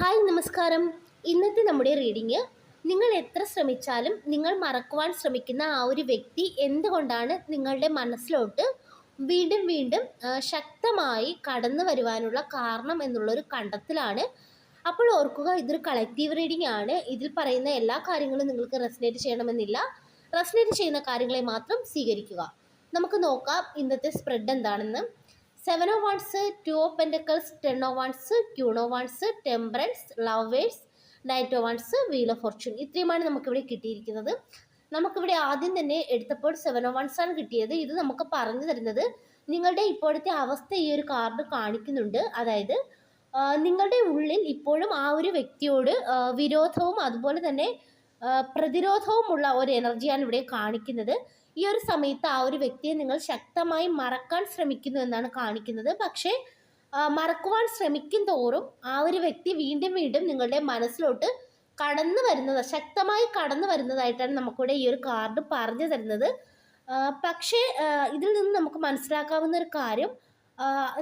Hi നമസ്കാരം. ഇന്നത്തെ നമ്മുടെ റീഡിങ് നിങ്ങൾ എത്ര ശ്രമിച്ചാലും നിങ്ങൾ മറക്കുവാൻ ശ്രമിക്കുന്ന ആ ഒരു വ്യക്തി എന്തുകൊണ്ടാണ് നിങ്ങളുടെ മനസ്സിലോട്ട് വീണ്ടും വീണ്ടും ശക്തമായി കടന്നു വരുവാനുള്ള കാരണം എന്നുള്ളൊരു കണ്ടെത്തലാണ്. അപ്പോൾ ഓർക്കുക ഇതൊരു കളക്റ്റീവ് റീഡിംഗ് ആണ്. ഇതിൽ പറയുന്ന എല്ലാ കാര്യങ്ങളും നിങ്ങൾക്ക് റെസിനേറ്റ് ചെയ്യണമെന്നില്ല. റെസിനേറ്റ് ചെയ്യുന്ന കാര്യങ്ങളെ മാത്രം സ്വീകരിക്കുക. നമുക്ക് നോക്കാം ഇന്നത്തെ സ്പ്രെഡ് എന്താണെന്ന്. Seven of wands two of pentacles ten of wands queen of wands temperance lovers knight of wands wheel of fortune ഇത്രയുമാണ് നമുക്കിവിടെ കിട്ടിയിരിക്കുന്നത്. നമുക്കിവിടെ ആദ്യം തന്നെ എടുത്തപ്പോൾ സെവൻ ഓ വൺസ് ആണ് കിട്ടിയത്. ഇത് നമുക്ക് പറഞ്ഞു തരുന്നത് നിങ്ങളുടെ ഇപ്പോഴത്തെ അവസ്ഥ ഈ ഒരു കാർഡ് കാണിക്കുന്നുണ്ട്. അതായത് നിങ്ങളുടെ ഉള്ളിൽ ഇപ്പോഴും ആ ഒരു വ്യക്തിയോട് വിരോധവും അതുപോലെ തന്നെ പ്രതിരോധവുമുള്ള ഒരു എനർജിയാണ് ഇവിടെ കാണിക്കുന്നത്. ഈ ഒരു സമയത്ത് ആ ഒരു വ്യക്തിയെ നിങ്ങൾ ശക്തമായി മറക്കാൻ ശ്രമിക്കുന്നു എന്നാണ് കാണിക്കുന്നത്. പക്ഷേ മറക്കുവാൻ ശ്രമിക്കും തോറും ആ ഒരു വ്യക്തി വീണ്ടും വീണ്ടും നിങ്ങളുടെ മനസ്സിലോട്ട് കടന്നു വരുന്നത് ശക്തമായി കടന്നു വരുന്നതായിട്ടാണ് നമുക്കിവിടെ ഈ ഒരു കാർഡ് പറഞ്ഞു തരുന്നത്. പക്ഷേ ഇതിൽ നിന്ന് നമുക്ക് മനസ്സിലാക്കാവുന്ന ഒരു കാര്യം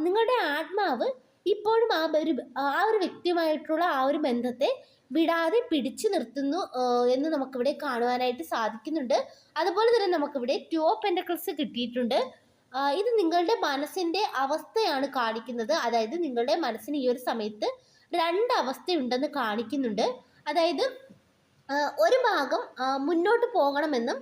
നിങ്ങളുടെ ആത്മാവ് ഇപ്പോഴും ആ ഒരു ആ ഒരു വ്യക്തിയുമായിട്ടുള്ള ആ ഒരു ബന്ധത്തെ വിടാതെ പിടിച്ചു നിർത്തുന്നു എന്ന് നമുക്കിവിടെ കാണുവാനായിട്ട് സാധിക്കുന്നുണ്ട്. അതുപോലെ തന്നെ നമുക്കിവിടെ ടു ഓഫ് പെൻഡക്കിൾസ് കിട്ടിയിട്ടുണ്ട്. ഇത് നിങ്ങളുടെ മനസ്സിന്റെ അവസ്ഥയാണ് കാണിക്കുന്നത്. അതായത് നിങ്ങളുടെ മനസ്സിന് ഈ ഒരു സമയത്ത് രണ്ട് അവസ്ഥയുണ്ടെന്ന് കാണിക്കുന്നുണ്ട്. അതായത് ഒരു ഭാഗം മുന്നോട്ട് പോകണമെന്നും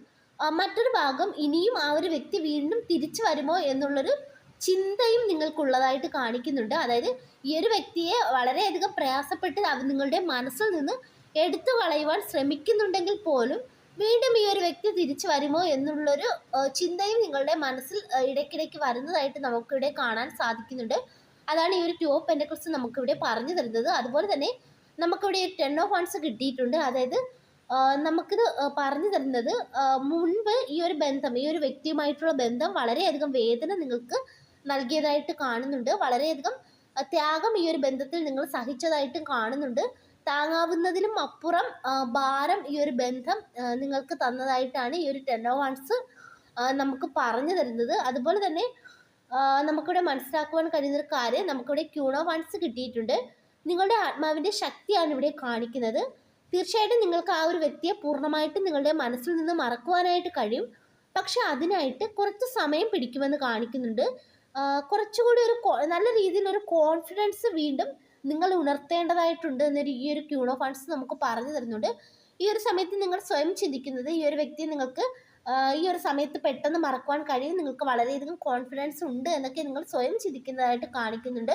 മറ്റൊരു ഭാഗം ഇനിയും ആ ഒരു വ്യക്തി വീണ്ടും തിരിച്ചു വരുമോ എന്നുള്ളൊരു ചിന്തയും നിങ്ങൾക്കുള്ളതായിട്ട് കാണിക്കുന്നുണ്ട്. അതായത് ഈ ഒരു വ്യക്തിയെ വളരെയധികം പ്രയാസപ്പെട്ട് അവ നിങ്ങളുടെ മനസ്സിൽ നിന്ന് എടുത്തു കളയുവാൻ ശ്രമിക്കുന്നുണ്ടെങ്കിൽ പോലും വീണ്ടും ഈ ഒരു വ്യക്തി തിരിച്ചു വരുമോ എന്നുള്ളൊരു ചിന്തയും നിങ്ങളുടെ മനസ്സിൽ ഇടയ്ക്കിടയ്ക്ക് വരുന്നതായിട്ട് നമുക്കിവിടെ കാണാൻ സാധിക്കുന്നുണ്ട്. അതാണ് ഈ ഒരു ടു ഓഫ് കുറിച്ച് നമുക്കിവിടെ പറഞ്ഞു തരുന്നത്. അതുപോലെ തന്നെ നമുക്കിവിടെ ഒരു ടെൻ ഓഫ് വൺസ് കിട്ടിയിട്ടുണ്ട്. അതായത് നമുക്കിത് പറഞ്ഞു തരുന്നത് മുൻപ് ഈ ഒരു ബന്ധം ഈ ഒരു വ്യക്തിയുമായിട്ടുള്ള ബന്ധം വളരെയധികം വേദന നിങ്ങൾക്ക് നൽകിയതായിട്ട് കാണുന്നുണ്ട്. വളരെയധികം ത്യാഗം ഈ ഒരു ബന്ധത്തിൽ നിങ്ങൾ സഹിച്ചതായിട്ടും കാണുന്നുണ്ട്. താങ്ങാവുന്നതിലും അപ്പുറം ഭാരം ഈ ഒരു ബന്ധം നിങ്ങൾക്ക് തന്നതായിട്ടാണ് ഈ ഒരു ടെൻ ഓഫ് നമുക്ക് പറഞ്ഞു തരുന്നത്. അതുപോലെ തന്നെ നമുക്കിവിടെ മനസ്സിലാക്കുവാൻ കഴിയുന്ന ഒരു കാര്യം നമുക്കിവിടെ ക്യൂണോ വൺസ് കിട്ടിയിട്ടുണ്ട്. നിങ്ങളുടെ ആത്മാവിന്റെ ശക്തിയാണ് ഇവിടെ കാണിക്കുന്നത്. തീർച്ചയായിട്ടും നിങ്ങൾക്ക് ആ ഒരു വ്യക്തിയെ പൂർണമായിട്ടും നിങ്ങളുടെ മനസ്സിൽ നിന്ന് മറക്കുവാനായിട്ട് കഴിയും. പക്ഷെ അതിനായിട്ട് കുറച്ച് സമയം പിടിക്കുമെന്ന് കാണിക്കുന്നുണ്ട്. കുറച്ചുകൂടി ഒരു നല്ല രീതിയിൽ ഒരു കോൺഫിഡൻസ് വീണ്ടും നിങ്ങൾ ഉണർത്തേണ്ടതായിട്ടുണ്ട് എന്നൊരു ഈ ഒരു ക്യൂണോ ഫണ്ട്സ് നമുക്ക് പറഞ്ഞു തരുന്നുണ്ട്. ഈ ഒരു സമയത്ത് നിങ്ങൾ സ്വയം ചിന്തിക്കുന്നത് ഈ ഒരു വ്യക്തിയെ നിങ്ങൾക്ക് ഈ ഒരു സമയത്ത് പെട്ടെന്ന് മറക്കുവാൻ കഴിയും. നിങ്ങൾക്ക് വളരെയധികം കോൺഫിഡൻസ് ഉണ്ട് എന്നൊക്കെ നിങ്ങൾ സ്വയം ചിന്തിക്കുന്നതായിട്ട് കാണിക്കുന്നുണ്ട്.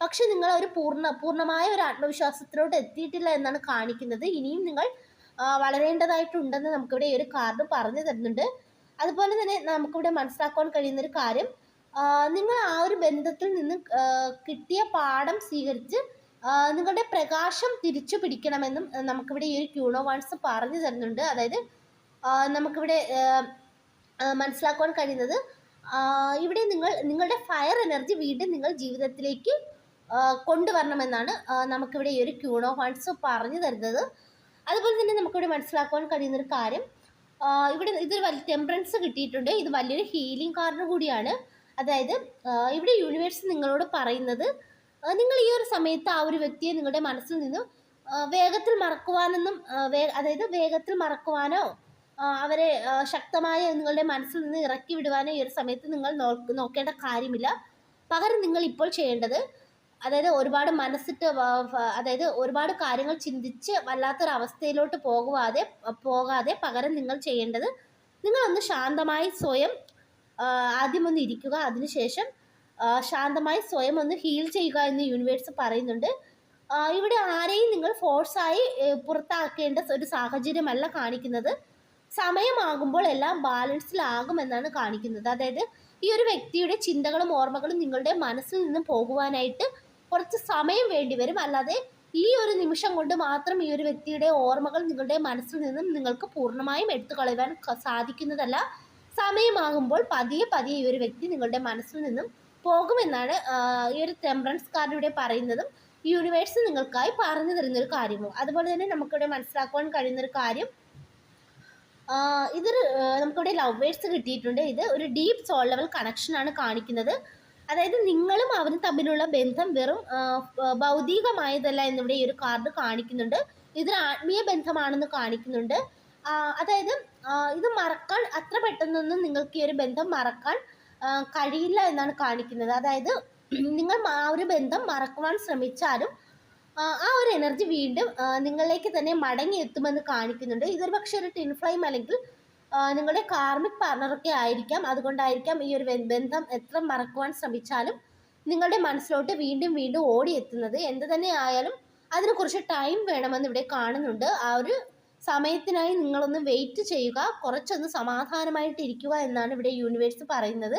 പക്ഷെ നിങ്ങൾ ഒരു പൂർണ പൂർണമായ ഒരു ആത്മവിശ്വാസത്തിലോട്ട് എത്തിയിട്ടില്ല എന്നാണ് കാണിക്കുന്നത്. ഇനിയും നിങ്ങൾ വളരേണ്ടതായിട്ടുണ്ടെന്ന് നമുക്കിവിടെ ഈ ഒരു കാർഡ് പറഞ്ഞു തരുന്നുണ്ട്. അതുപോലെ തന്നെ നമുക്കിവിടെ മനസ്സിലാക്കാൻ കഴിയുന്ന ഒരു കാര്യം നിങ്ങൾ ആ ഒരു ബന്ധത്തിൽ നിന്ന് കിട്ടിയ പാഠം സ്വീകരിച്ച് നിങ്ങളുടെ പ്രകാശം തിരിച്ചു പിടിക്കണമെന്നും നമുക്കിവിടെ ഈ ഒരു ക്യൂണോ വാൺസ് പറഞ്ഞു തരുന്നുണ്ട്. അതായത് നമുക്കിവിടെ മനസ്സിലാക്കുവാൻ കഴിയുന്നത് ഇവിടെ നിങ്ങൾ നിങ്ങളുടെ ഫയർ എനർജി വീണ്ടും നിങ്ങൾ ജീവിതത്തിലേക്ക് കൊണ്ടുവരണമെന്നാണ് നമുക്കിവിടെ ഈ ഒരു ക്യൂണോ വാൺസ് പറഞ്ഞു തരുന്നത്. അതുപോലെ തന്നെ നമുക്കിവിടെ മനസ്സിലാക്കുവാൻ കഴിയുന്ന ഒരു കാര്യം ഇവിടെ ഇതൊരു വലിയ ടെമ്പറൻസ് കിട്ടിയിട്ടുണ്ട്. ഇത് വലിയൊരു ഹീലിംഗ് കാർഡ് കൂടിയാണ്. അതായത് ഇവിടെ യൂണിവേഴ്സ് നിങ്ങളോട് പറയുന്നത് നിങ്ങൾ ഈ ഒരു സമയത്ത് ആ ഒരു വ്യക്തിയെ നിങ്ങളുടെ മനസ്സിൽ നിന്നും വേഗത്തിൽ മറക്കുവാനൊന്നും അതായത് വേഗത്തിൽ മറക്കുവാനോ അവരെ ശക്തമായ നിങ്ങളുടെ മനസ്സിൽ നിന്ന് ഇറക്കി വിടുവാനോ ഈ ഒരു സമയത്ത് നിങ്ങൾ നോക്കേണ്ട കാര്യമില്ല. പകരം നിങ്ങൾ ഇപ്പോൾ ചെയ്യേണ്ടത് അതായത് ഒരുപാട് മനസ്സിട്ട് അതായത് ഒരുപാട് കാര്യങ്ങൾ ചിന്തിച്ച് വല്ലാത്തൊരവസ്ഥയിലോട്ട് പോകുവാതെ പോകാതെ പകരം നിങ്ങൾ ചെയ്യേണ്ടത് നിങ്ങളൊന്ന് ശാന്തമായി സ്വയം ആദ്യം ഒന്ന് ഇരിക്കുക. അതിനുശേഷം ശാന്തമായി സ്വയം ഒന്ന് ഹീൽ ചെയ്യുക എന്ന് യൂണിവേഴ്സ് പറയുന്നുണ്ട്. ഇവിടെ ആരെയും നിങ്ങൾ ഫോഴ്സായി പുറത്താക്കേണ്ട ഒരു സാഹചര്യമല്ല കാണിക്കുന്നത്. സമയമാകുമ്പോൾ എല്ലാം ബാലൻസിലാകുമെന്നാണ് കാണിക്കുന്നത്. അതായത് ഈ ഒരു വ്യക്തിയുടെ ചിന്തകളും ഓർമ്മകളും നിങ്ങളുടെ മനസ്സിൽ നിന്നും പോകുവാനായിട്ട് കുറച്ച് സമയം വേണ്ടി വരും. അല്ലാതെ ഈ ഒരു നിമിഷം കൊണ്ട് മാത്രം ഈ ഒരു വ്യക്തിയുടെ ഓർമ്മകൾ നിങ്ങളുടെ മനസ്സിൽ നിന്നും നിങ്ങൾക്ക് പൂർണമായും എടുത്തു കളയുവാൻ സാധിക്കുന്നതല്ല. സമയമാകുമ്പോൾ പതിയെ പതിയെ ഈ ഒരു വ്യക്തി നിങ്ങളുടെ മനസ്സിൽ നിന്നും പോകുമെന്നാണ് ഈ ഒരു ടെമ്പറൻസ് കാർഡ് ഇവിടെ പറയുന്നതും യൂണിവേഴ്സ് നിങ്ങൾക്കായി പറഞ്ഞു തരുന്നൊരു കാര്യവും. അതുപോലെ തന്നെ നമുക്കിവിടെ മനസ്സിലാക്കുവാൻ കഴിയുന്നൊരു കാര്യം ഇതൊരു നമുക്കിവിടെ ലവ് വേഴ്സ് കിട്ടിയിട്ടുണ്ട്. ഇത് ഒരു ഡീപ്പ് സോൾ ലെവൽ കണക്ഷനാണ് കാണിക്കുന്നത്. അതായത് നിങ്ങളും അവരും തമ്മിലുള്ള ബന്ധം വെറും ഭൗതികമായതല്ല എന്നിവിടെ ഈ ഒരു കാർഡ് കാണിക്കുന്നുണ്ട്. ഇതൊരു ആത്മീയ ബന്ധമാണെന്ന് കാണിക്കുന്നുണ്ട്. അതായത് ഇത് മറക്കാൻ അത്ര പെട്ടെന്നൊന്നും നിങ്ങൾക്ക് ഈ ഒരു ബന്ധം മറക്കാൻ കഴിയില്ല എന്നാണ് കാണിക്കുന്നത്. അതായത് നിങ്ങൾ ആ ഒരു ബന്ധം മറക്കുവാൻ ശ്രമിച്ചാലും ആ, ഒരു എനർജി വീണ്ടും നിങ്ങളിലേക്ക് തന്നെ മടങ്ങി എത്തുമെന്ന് കാണിക്കുന്നുണ്ട്. ഇതൊരു പക്ഷേ ഒരു ടിൻഫ്ലൈം അല്ലെങ്കിൽ നിങ്ങളുടെ കാർമിക് പാർട്ണറൊക്കെ ആയിരിക്കാം. അതുകൊണ്ടായിരിക്കാം ഈ ഒരു ബന്ധം എത്ര മറക്കുവാൻ ശ്രമിച്ചാലും നിങ്ങളുടെ മനസ്സിലോട്ട് വീണ്ടും വീണ്ടും ഓടിയെത്തുന്നത്. എന്ത് തന്നെ ആയാലും അതിന് കുറച്ച് ടൈം വേണമെന്ന് ഇവിടെ കാണുന്നുണ്ട്. ആ ഒരു സമയത്തിനായി നിങ്ങളൊന്ന് വെയിറ്റ് ചെയ്യുക. കുറച്ചൊന്ന് സമാധാനമായിട്ട് ഇരിക്കുക എന്നാണ് ഇവിടെ യൂണിവേഴ്സ് പറയുന്നത്.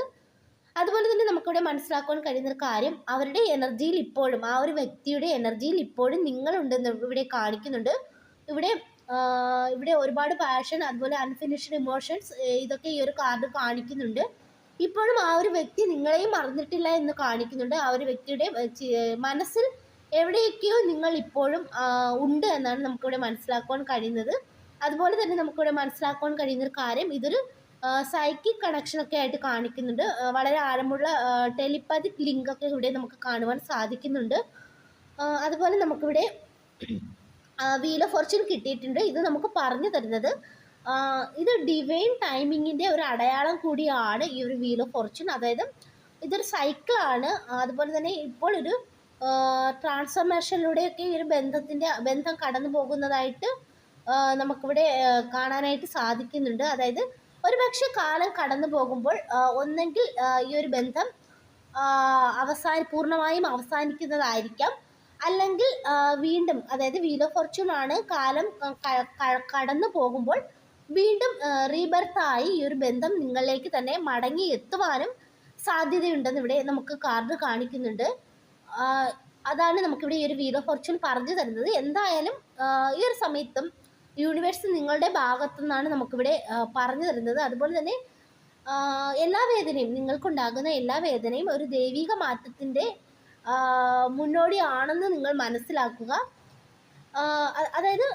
അതുപോലെ തന്നെ നമുക്കിവിടെ മനസ്സിലാക്കുവാൻ കഴിയുന്ന ഒരു കാര്യം അവരുടെ എനർജിയിൽ ഇപ്പോഴും ആ ഒരു വ്യക്തിയുടെ എനർജിയിൽ ഇപ്പോഴും നിങ്ങളുണ്ടെന്ന് ഇവിടെ കാണിക്കുന്നുണ്ട്. ഇവിടെ ഇവിടെ ഒരുപാട് പാഷൻ അതുപോലെ അൺഫിനിഷ്ഡ് ഇമോഷൻസ് ഇതൊക്കെ ഈ ഒരു കാർഡ് കാണിക്കുന്നുണ്ട്. ഇപ്പോഴും ആ ഒരു വ്യക്തി നിങ്ങളെയും മറന്നിട്ടില്ല എന്ന് കാണിക്കുന്നുണ്ട്. ആ ഒരു വ്യക്തിയുടെ മനസ്സിൽ എവിടെയൊക്കെയോ നിങ്ങൾ ഇപ്പോഴും ഉണ്ട് എന്നാണ് നമുക്കിവിടെ മനസ്സിലാക്കുവാൻ കഴിയുന്നത്. അതുപോലെ തന്നെ നമുക്കിവിടെ മനസ്സിലാക്കുവാൻ കഴിയുന്ന ഒരു കാര്യം ഇതൊരു സൈക്കിക് കണക്ഷനൊക്കെ ആയിട്ട് കാണിക്കുന്നുണ്ട്. വളരെ ആഴമുള്ള ടെലിപ്പതിക് ലിങ്ക് ഒക്കെ ഇവിടെ നമുക്ക് കാണുവാൻ സാധിക്കുന്നുണ്ട്. അതുപോലെ നമുക്കിവിടെ വീൽ ഓഫ് ഫോർച്യൂൺ കിട്ടിയിട്ടുണ്ട്. ഇത് നമുക്ക് പറഞ്ഞു തരുന്നത് ഇത് ഡിവൈൻ ടൈമിങ്ങിന്റെ ഒരു അടയാളം കൂടിയാണ് ഈ ഒരു വീൽ ഓഫ് ഫോർച്യൂൺ അതായത് ഇതൊരു സൈക്കിളാണ് അതുപോലെ തന്നെ ഇപ്പോൾ ഒരു ട്രാൻസ്ഫർമേഷനിലൂടെയൊക്കെ ഈ ഒരു ബന്ധത്തിന്റെ ബന്ധം കടന്നു പോകുന്നതായിട്ട് നമുക്കിവിടെ കാണാനായിട്ട് സാധിക്കുന്നുണ്ട്. അതായത് ഒരുപക്ഷെ കാലം കടന്നു പോകുമ്പോൾ ഒന്നെങ്കിൽ ഈ ഒരു ബന്ധം അവസാന പൂർണമായും അവസാനിക്കുന്നതായിരിക്കാം. അല്ലെങ്കിൽ വീണ്ടും അതായത് വീൽ ഓഫ് ഫോർച്യൂൺ ആണ് കാലം കടന്നു പോകുമ്പോൾ വീണ്ടും റീബർത്തായി ഈ ഒരു ബന്ധം നിങ്ങളിലേക്ക് തന്നെ മടങ്ങി എത്തുവാനും സാധ്യതയുണ്ടെന്ന് ഇവിടെ നമുക്ക് കാർഡ് കാണിക്കുന്നുണ്ട്. അതാണ് നമുക്കിവിടെ ഈ ഒരു വീൽ ഓഫ് ഫോർച്യൂൺ പറഞ്ഞു തരുന്നത്. എന്തായാലും ഈ ഒരു സമയത്തും യൂണിവേഴ്സ് നിങ്ങളുടെ ഭാഗത്തു നിന്നാണ് നമുക്കിവിടെ പറഞ്ഞു തരുന്നത്. അതുപോലെ തന്നെ എല്ലാ വേദനയും നിങ്ങൾക്കുണ്ടാകുന്ന എല്ലാ വേദനയും ഒരു ദൈവിക മാറ്റത്തിന്റെ മുന്നോടിയാണെന്ന് നിങ്ങൾ മനസ്സിലാക്കുക. അതായത്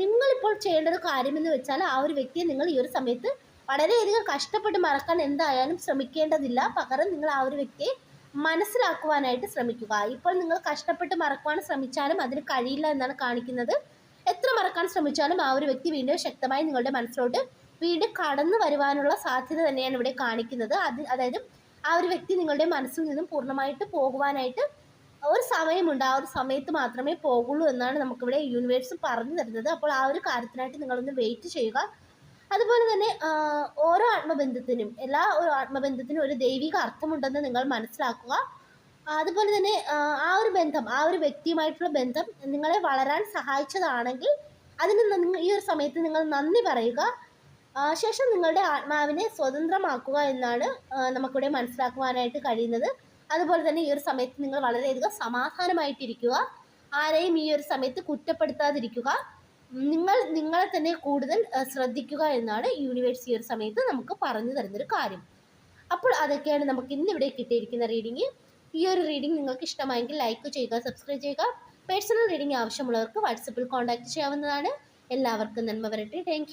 നിങ്ങളിപ്പോൾ ചെയ്യേണ്ട ഒരു കാര്യമെന്ന് വെച്ചാൽ ആ ഒരു വ്യക്തിയെ നിങ്ങൾ ഈ ഒരു സമയത്ത് വളരെയധികം കഷ്ടപ്പെട്ട് മറക്കാൻ എന്തായാലും ശ്രമിക്കേണ്ടതില്ല. പകരം നിങ്ങൾ ആ ഒരു വ്യക്തിയെ മനസ്സിലാക്കുവാനായിട്ട് ശ്രമിക്കുക. ഇപ്പോൾ നിങ്ങൾ കഷ്ടപ്പെട്ട് മറക്കുവാൻ ശ്രമിച്ചാലും അതിന് കഴിയില്ല എന്നാണ് കാണിക്കുന്നത്. എത്ര മറക്കാൻ ശ്രമിച്ചാലും ആ ഒരു വ്യക്തി വീണ്ടും ശക്തമായി നിങ്ങളുടെ മനസ്സിലോട്ട് വീണ്ടും കടന്നു വരുവാനുള്ള സാധ്യത തന്നെയാണ് ഇവിടെ കാണിക്കുന്നത്. അത് അതായത് ആ ഒരു വ്യക്തി നിങ്ങളുടെ മനസ്സിൽ നിന്നും പൂർണമായിട്ട് പോകുവാനായിട്ട് ഒരു സമയമുണ്ട്. ആ ഒരു സമയത്ത് മാത്രമേ പോകുള്ളൂ എന്നാണ് നമുക്കിവിടെ യൂണിവേഴ്സ് പറഞ്ഞു തരുന്നത്. അപ്പോൾ ആ ഒരു കാര്യത്തിനായിട്ട് നിങ്ങളൊന്ന് വെയിറ്റ് ചെയ്യുക. അതുപോലെ തന്നെ ഓരോ ആത്മബന്ധത്തിനും എല്ലാ ഒരു ആത്മബന്ധത്തിനും ഒരു ദൈവിക അർത്ഥമുണ്ടെന്ന് നിങ്ങൾ മനസ്സിലാക്കുക. അതുപോലെ തന്നെ ആ, ഒരു ബന്ധം ആ ഒരു വ്യക്തിയുമായിട്ടുള്ള ബന്ധം നിങ്ങളെ വളരാൻ സഹായിച്ചതാണെങ്കിൽ അതിന് ഈ ഒരു സമയത്ത് നിങ്ങൾ നന്ദി പറയുക. ശേഷം നിങ്ങളുടെ ആത്മാവിനെ സ്വതന്ത്രമാക്കുക എന്നാണ് നമുക്കിവിടെ മനസ്സിലാക്കുവാനായിട്ട് കഴിയുന്നത്. അതുപോലെ തന്നെ ഈ ഒരു സമയത്ത് നിങ്ങൾ വളരെയധികം സമാധാനമായിട്ടിരിക്കുക. ആരെയും ഈ ഒരു സമയത്ത് കുറ്റപ്പെടുത്താതിരിക്കുക. നിങ്ങൾ നിങ്ങളെ തന്നെ കൂടുതൽ ശ്രദ്ധിക്കുക എന്നാണ് യൂണിവേഴ്സ് ഒരു സമയത്ത് നമുക്ക് പറഞ്ഞു തരുന്നൊരു കാര്യം. അപ്പോൾ അതൊക്കെയാണ് നമുക്ക് ഇന്നിവിടെ കിട്ടിയിരിക്കുന്ന റീഡിങ് ഈ ഒരു റീഡിംഗ് നിങ്ങൾക്ക് ഇഷ്ടമായെങ്കിൽ ലൈക്ക് ചെയ്യുക സബ്സ്ക്രൈബ് ചെയ്യുക. പേഴ്സണൽ റീഡിംഗ് ആവശ്യമുള്ളവർക്ക് വാട്സപ്പിൽ കോൺടാക്ട് ചെയ്യാവുന്നതാണ്. എല്ലാവർക്കും നന്മ വരട്ടെ. താങ്ക്